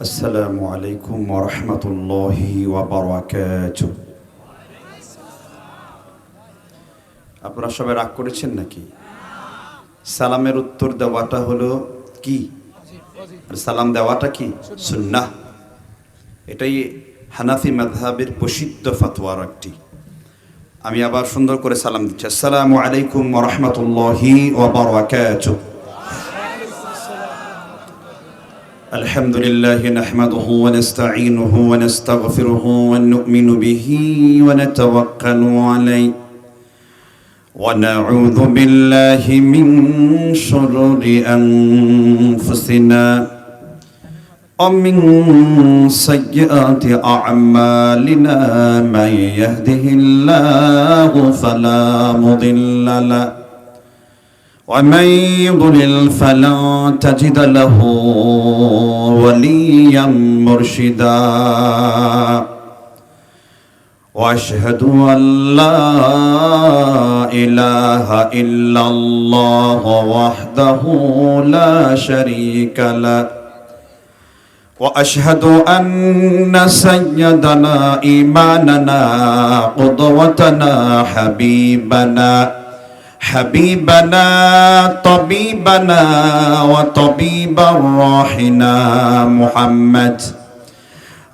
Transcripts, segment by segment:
السلام عليكم ورحمة الله وبركاته আপনারা সবাই রাগ করেছেন নাকি সালামের উত্তর দেওয়াটা হলো কি আর সালাম দেওয়াটা কি সুন্নাহ এটাই হানাফি মাযহাবের প্রসিদ্ধ ফতোয়ার একটি আমি আবার সুন্দর করে সালাম দিচ্ছি আসসালামু আলাইকুম ওয়া রাহমাতুল্লাহি ওয়া বারাকাতুহু الحمد لله نحمده ونستعينه ونستغفره ونؤمن به ونتوكل عليه ونعوذ بالله من شرور أنفسنا ومن سيئات أعمالنا من يهده الله فلا مضل له ومن يضلل فلا تجد له وليا مرشدا واشهد ان لا اله الا الله وحده لا شريك له واشهد ان سيدنا ايماننا قدوتنا حبيبنا حبيبنا طبيبنا وطبيب روحنا محمد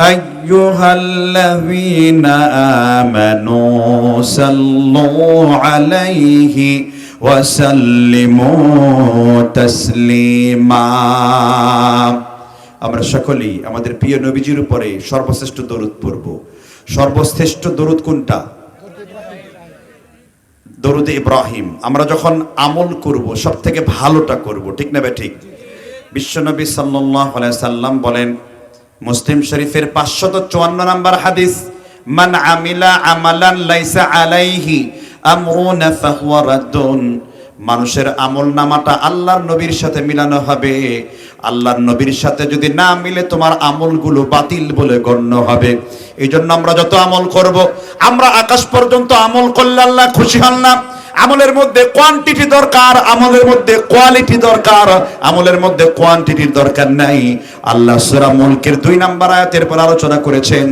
أيها الذين آمنوا صلوا عليه وسلموا تسليما আমরা সকলেই আমাদের প্রিয় নবীজির উপরে সর্বশ্রেষ্ঠ দরুদ পড়ব সর্বশ্রেষ্ঠ দরুদ কোনটা দরুদ ইব্রাহিম আমরা যখন আমল করব সব থেকে ভালোটা করব ঠিক না বে ঠিক বিশ্বনবী সাল্লাহ সাল্লাম বলেন মুসলিম শরীফের পাঁচশত চুয়ান্ন নম্বর হাদিস, মান আমিলা আমালান লাইসা আলাইহি মানুষের আমল নামাটা আল্লাহর নবীর সাথে মিলানো হবে। আল্লাহর নবীর সাথে যদি না মিলে তোমার আমলগুলো বাতিল বলে গণ্য হবে। এই জন্য আমরা যত আমল করব আমরা আকাশ পর্যন্ত আমল করলে আল্লাহ খুশি হন না। আমলের মধ্যে কোয়ান্টিটি দরকার, আমলের মধ্যে কোয়ালিটি দরকার, আমলের মধ্যে কোয়ান্টিটির দরকার নাই। আল্লাহ সূরা মুলকের দুই নাম্বার আয়াতের পর আলোচনা করেছেন,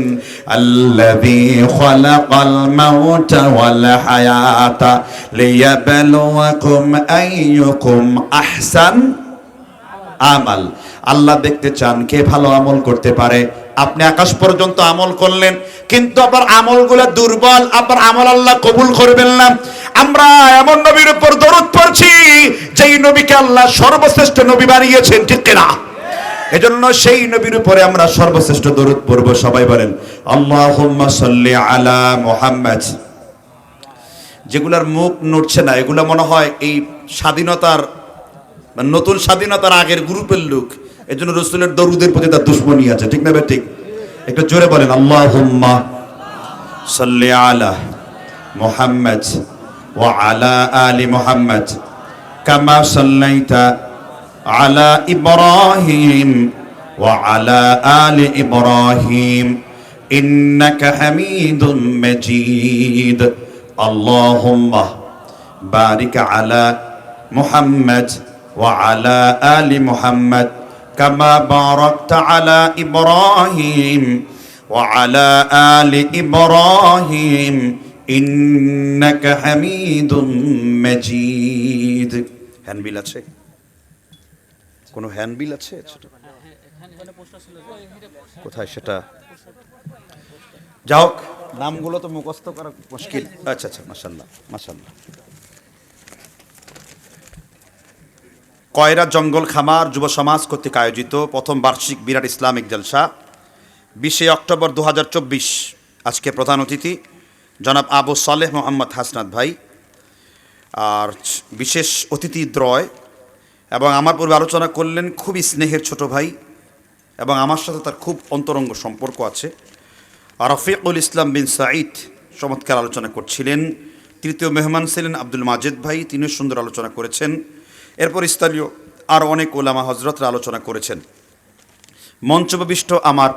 আল্লাযী খালাকাল মাউতা ওয়াল হায়াতা লিয়াবলুয়াকুম আইয়ুকুম আহসান। আমাল। আল্লাহ দেখতে চান কে ভালো আমল করতে পারে। আপনি আকাশ পর্যন্ত আমল করলেন, কিন্তু আপনার আমলগুলো দুর্বল, আবার আমল আল্লাহ কবুল করবেন না। আমরা এমন নবীর উপর দরদ পড়ছি, যেই নবীকে আল্লাহ সর্বশ্রেষ্ঠ নবী বানিয়েছেন, ঠিক কিনা? এজন্য সেই নবীর উপরে আমরা সর্বশ্রেষ্ঠ দরুদ পড়ব, সবাই বলেন, আল্লাহুম্মা সাল্লি আলা মুহাম্মাদ। যেগুলার মুখ নড়ছে না, এগুলো মনে হয় এই স্বাধীনতার নতুন স্বাধীনতার আগের গ্রুপের লোক এই জন্য রসুলের দরুদের প্রতি তার দুশ্মনী আছে ঠিক না ভাই ঠিক একটু জোরে বলেন আল্লাহ হুম্মা সাল্লি আলা মোহাম্মদ ও আলা আলি মোহাম্মদ কামা সাল্লাইতা আলা ইব্রাহিম ও আলা আলি ইব্রাহিম إنك حميد مجيد اللهم بارك على محمد وعلى آل محمد كما باركت على إبراهيم وعلى آل إبراهيم إنك حميد مجيد হ্যান্ডবিল আছে কোনো হ্যান্ডবিল আছে ছোট? কোথায় সেটা যাও নামগুলো তো মুখস্থ করা মুশকিল আচ্ছা আচ্ছা মাশাল্লাহ মাশাল্লাহ কয়রা জঙ্গল খামার যুব সমাজ কর্তৃক আয়োজিত প্রথম বার্ষিক বিরাট ইসলামিক জলসা, বিশে অক্টোবর দু হাজার চব্বিশ। আজকে প্রধান অতিথি জনাব আবু সালেহ মোহাম্মদ হাসনাত ভাই। আর বিশেষ অতিথি দ্রয় এবং আমার পূর্বে আলোচনা করলেন খুবই স্নেহের ছোট ভাই এবং আমার সাথে তার খুব অন্তরঙ্গ সম্পর্ক আছে। রফিকুল ইসলাম বিন সাঈদ চমৎকার আলোচনা করছিলেন। তৃতীয় মেহমান ছিলেন আব্দুল মাজেদ ভাই, তিনিও সুন্দর আলোচনা করেছেন। এরপর স্থানীয় আর অনেক ওলামা হজরতরা আলোচনা করেছেন। মঞ্চবিষ্ট আমার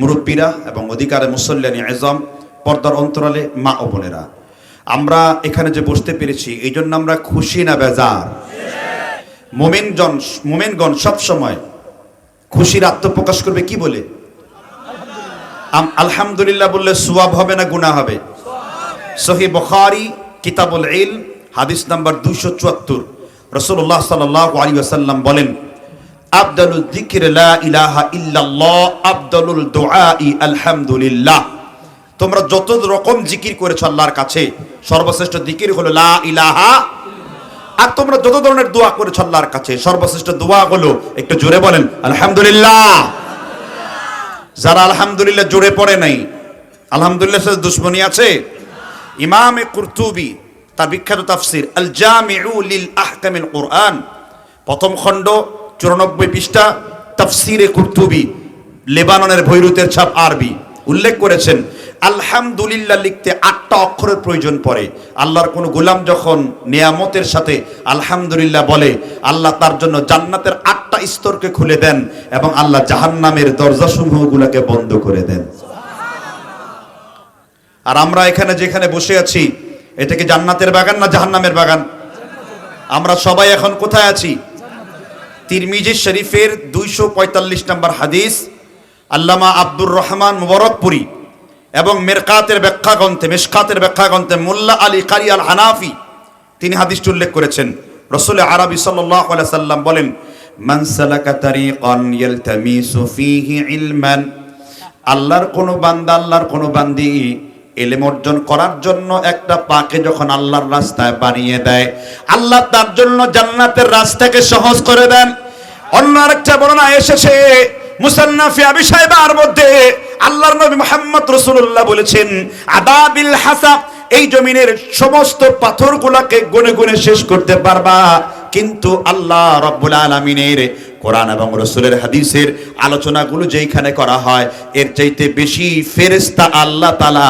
মুরব্বীরা এবং অধিকারে মুসল্লানি এজম পর্দার অন্তরালে মা ও বোনেরা, আমরা এখানে যে বসতে পেরেছি, এই জন্য আমরা খুশি না বেজার। মোমেনজন, মোমেনগণ সবসময় খুশির আত্মপ্রকাশ করবে কি বলে? আলহামদুলিল্লাহ বললে সুয়াব হবে না গুনাহ হবে? সহি বখারি, কিতাবুল ইল হাদিস নাম্বার দুইশো চুয়াত্তর। রসুল্লাহ সাল্লাহ আলী আসাল্লাম বলেন আবদালুল দিকির ইলাহা ইল্লাল্লাহ আবদালুল দুআই আলহামদুলিল্লাহ। তোমরা যত রকম জিকির করেছ আল্লাহর কাছে, সর্বশ্রেষ্ঠ জিকির হলো লা ইলাহা আর তোমরা যত ধরনের দোয়া করেছ আল্লাহর কাছে, সর্বশ্রেষ্ঠ দোয়া হলো একটু জোরে বলেন, আলহামদুলিল্লাহ। যারা আলহামদুলিল্লাহ জোরে পড়ে নাই, আলহামদুলিল্লাহ সাথে দুশ্মনী আছে? ইমামে কুরতুবি তার বিখ্যাত তাফসির আল জামিউ লিল আহকামিল কোরআন। প্রথম খণ্ড, চুরানব্বই পৃষ্ঠা, তাফসিরে কুরতুবি, লেবাননের ভৈরুতের ছাপ আরবি। উল্লেখ করেছেন, আলহামদুলিল্লাহ লিখতে আটটা অক্ষরের প্রয়োজন পড়ে। আল্লাহর কোনো গোলাম যখন নিয়ামতের সাথে আলহামদুলিল্লাহ বলে, আল্লাহ তার জন্য জান্নাতের আটটা স্তরকে খুলে দেন এবং আল্লাহ জাহান্নামের দরজাসমূহগুলোকে বন্ধ করে দেন। আর আমরা এখানে যেখানে বসে আছি এটা কি জান্নাতের বাগান না জাহান্নামের বাগান? আমরা সবাই এখন কোথায় আছি? তিরমিজি শরীফের দুইশো পঁয়তাল্লিশ নম্বর হাদিস, আল্লামা আব্দুর রহমান মুবারকপুরি এবং মেরকাতের ব্যাখ্যা গ্রন্থে মেশকাতের ব্যাখ্যা গ্রন্থে মোল্লা আলী কারি আল হানাফি তিনি হাদিসটি উল্লেখ করেছেন। রসুল আরবি সাল্লাম বলেন আল্লাহর কোনো বান্দা, আল্লাহর কোনো বান্দি এলেম অর্জন করার জন্য একটা পাকে যখন আল্লাহর রাস্তায় বানিয়ে দেয়, আল্লাহ তার জন্য জান্নাতের রাস্তাকে সহজ করে দেন। অন্য আরেকটা বর্ণনা এসেছে, মুসান্নাফি আবি সাহেবার মধ্যে আল্লাহর নবী মুহাম্মদ রাসূলুল্লাহ বলেছেন, আদাবিল হাসাব, এই জমিনের সমস্ত পাথরগুলোকে গুনে গুনে শেষ করতে পারবা, কিন্তু আল্লাহ রব্বুল আলমিনের কোরআন এবং রসুলের হাদিসের আলোচনাগুলো যেইখানে করা হয়, এর চাইতে বেশি ফেরেস্তা আল্লাহ তালা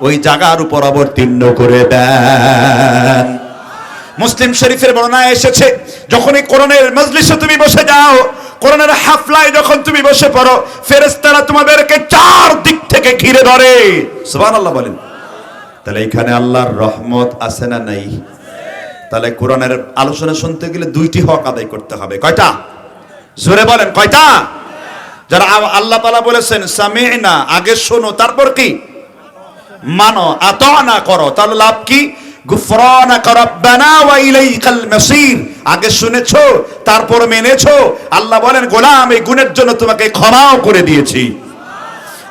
ওই জায়গার উপর অবতীর্ণ করে দেন। মুসলিম শরীফের বর্ণনায় এসেছে যখন এই কোরআনের মজলিসে তুমি বসে যাও, কোরআনের হাফলায় যখন তুমি বসে পড়ো ফেরেস্তারা তোমাদেরকে চার দিক থেকে ঘিরে ধরে। সুবহানাল্লাহ বলেন। তাহলে এখানে আল্লাহর রহমত আছে না নাই? তাহলে কোরআনের আলোচনা শুনতে গেলে দুইটি হক আদায় করতে হবে। কয়টা? জোরে বলেন, কয়টা? যারা আল্লাহ তালা বলেছেন, সামিনা, আগে শোনো, তারপর কি? মানো আত না করো, তাহলে লাভ কি? আগে শুনেছো, তারপর মেনেছো। আল্লাহ বলেন, গোলাম, এই গুণের জন্য তোমাকে ক্ষমাও করে দিয়েছি।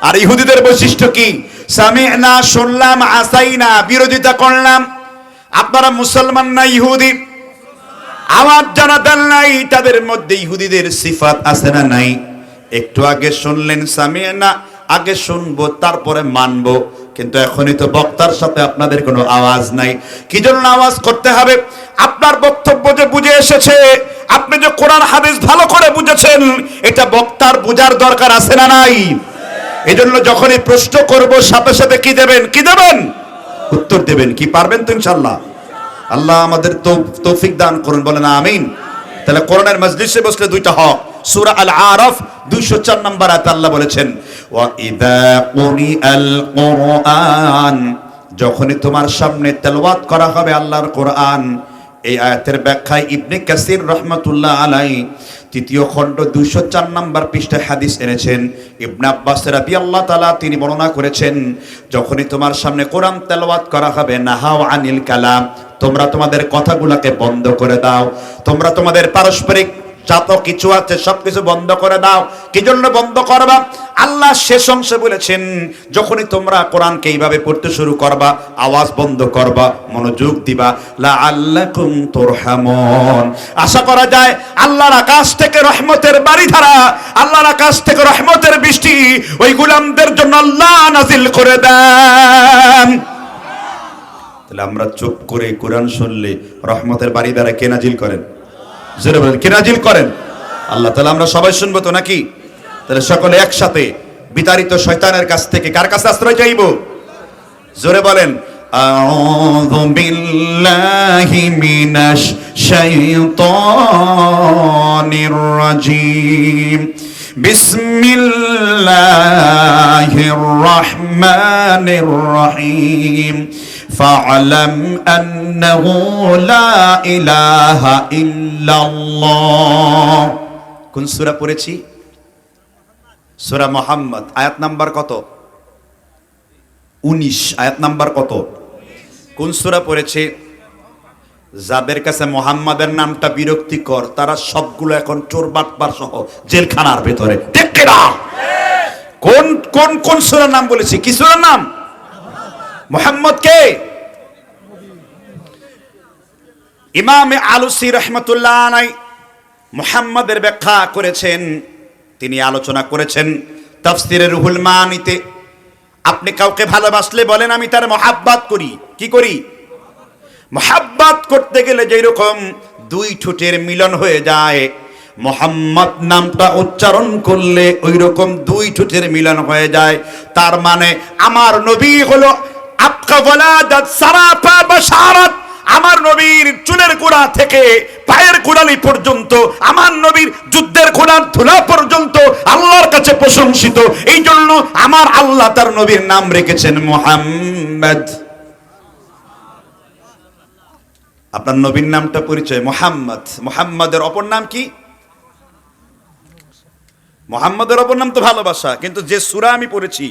আর ইহুদিদের বৈশিষ্ট্য কি? সামি'না, শুনলাম, আসাইনা, বিরোধিতা করলাম। আপনারা মুসলমান না ইহুদি? আমার জানা দেন নাই, তাদের মধ্যে ইহুদিদের সিফাত আছে না নাই? একটু আগে শুনলেন সামি'না আগে শুনব, তারপরে মানবো। কিন্তু এখনই তো বক্তার সাথে আপনাদের কোনো আওয়াজ নাই। কি জন্য আওয়াজ করতে হবে? আপনার বক্তব্য যে বুঝে এসেছে, আপনি যে কোরআন, হাদিস ভালো করে বুঝেছেন, এটা বক্তার বুঝার দরকার আছে না নাই? এজন্য যখনই প্রশ্ন করব, সাথে সাথে কি দেবেন? কি দেবেন? উত্তর দেবেন। কি পারবেন তো ইনশাল্লাহ? আল্লাহ আমাদের তৌফিক দান করুন, বলেন আমিন। তাহলে কোরআনের মজলিসে বসলে দুইটা হক। সূরা আল আরফ দুইশো চার নম্বর আয়াত আল্লাহ বলেছেন যখনই তোমার সামনে তেলাওয়াত করা হবে আল্লাহর কোরআন, এই আয়াতের ব্যাখ্যায় ইবনে কাসির রহমতুল্লাহ আলাই তৃতীয় খণ্ড দুশো চার নম্বর পৃষ্ঠায় হাদিস এনেছেন। ইবনে আব্বাস রাবি আল্লাহ তালা তিনি বর্ণনা করেছেন, যখনই তোমার সামনে কোরআন তেলাওয়াত করা হবে নাহাও আনিল কালাম, তোমরা তোমাদের কথাগুলোকে বন্ধ করে দাও। তোমরা তোমাদের পারস্পরিক যত কিছু আছে, সবকিছু বন্ধ করে দাও। কি জন্য বন্ধ করবা? আল্লাহ শেষ অংশে বলেছেন, যখনই তোমরা কোরআনকে এইভাবে পড়তে শুরু করবা, আওয়াজ বন্ধ করবা, মনোযোগ দিবা লা আল্লাকুম তুরহামুন। আশা করা যায়, আল্লাহর আকাশ থেকে রহমতের বাড়ি ধারা আল্লাহর আকাশ থেকে রহমতের বৃষ্টি, ওই গুলামদের জন্য আল্লাহ নাজিল করে দেন। তাহলে আমরা চুপ করে কোরআন শুনলে রহমতের বাড়ি দ্বারা কে নাজিল করেন? জোরে বলেন কে নাজিল করেন আল্লাহ তাহলে আমরা সবাই শুনবো তো নাকি তাহলে সকলে একসাথে বিতাড়িত শয়তানের কাছ থেকে কার কাছে আশ্রয় চাইব জোরে বলেন أعوذ بالله من الشيطان الرجيم بسم الله الرحمن الرحيم فاعلم أنه لا إله إلا الله কোন সূরা পড়েছি সূরা মুহাম্মদ আয়াত নাম্বার কত উনিশ আয়াত নাম্বার কত কোন সূরা পড়েছে যাদের কাছে মোহাম্মদের নামটা বিরক্তিকর তারা সবগুলো এখন চোর বাটপার সহ জেলখানার ভেতরে দেখে না কোন কোন কোন সূরার নাম বলেছি কি সূরার নাম মোহাম্মদ কে? ইমামে আলুসি রহমতুল্লাহ নাই মোহাম্মদের ব্যাখ্যা করেছেন, তিনি আলোচনা করেছেন তাফসিরে রুহুল মানিতে। আপনি কাউকে ভালোবাসলে বলেন, আমি তার মহাব্বাত করি। কি করি? মহাব্বাত করতে গেলে যেই রকম দুই ঠোঁটের মিলন হয়ে যায়, মোহাম্মদ নামটা উচ্চারণ করলে ওই রকম দুই ঠোঁটের মিলন হয়ে যায়। তার মানে আমার নবী হলো আমার নবীর চুলের গোড়া থেকে পায়ের গোড়ালি পর্যন্ত, আমার নবীর যুদ্ধের গোড়ার ধুলা পর্যন্ত আল্লাহর কাছে প্রশংসিত। এই জন্য আমার আল্লাহ তার নবীর নাম রেখেছেন মোহাম্মদ। আপনার নবীর নামটা পরিচয় মোহাম্মদ। মোহাম্মদের অপর নাম কি? মোহাম্মদের অপর নাম তো ভালোবাসা, কিন্তু যে সুরা আমি পড়েছি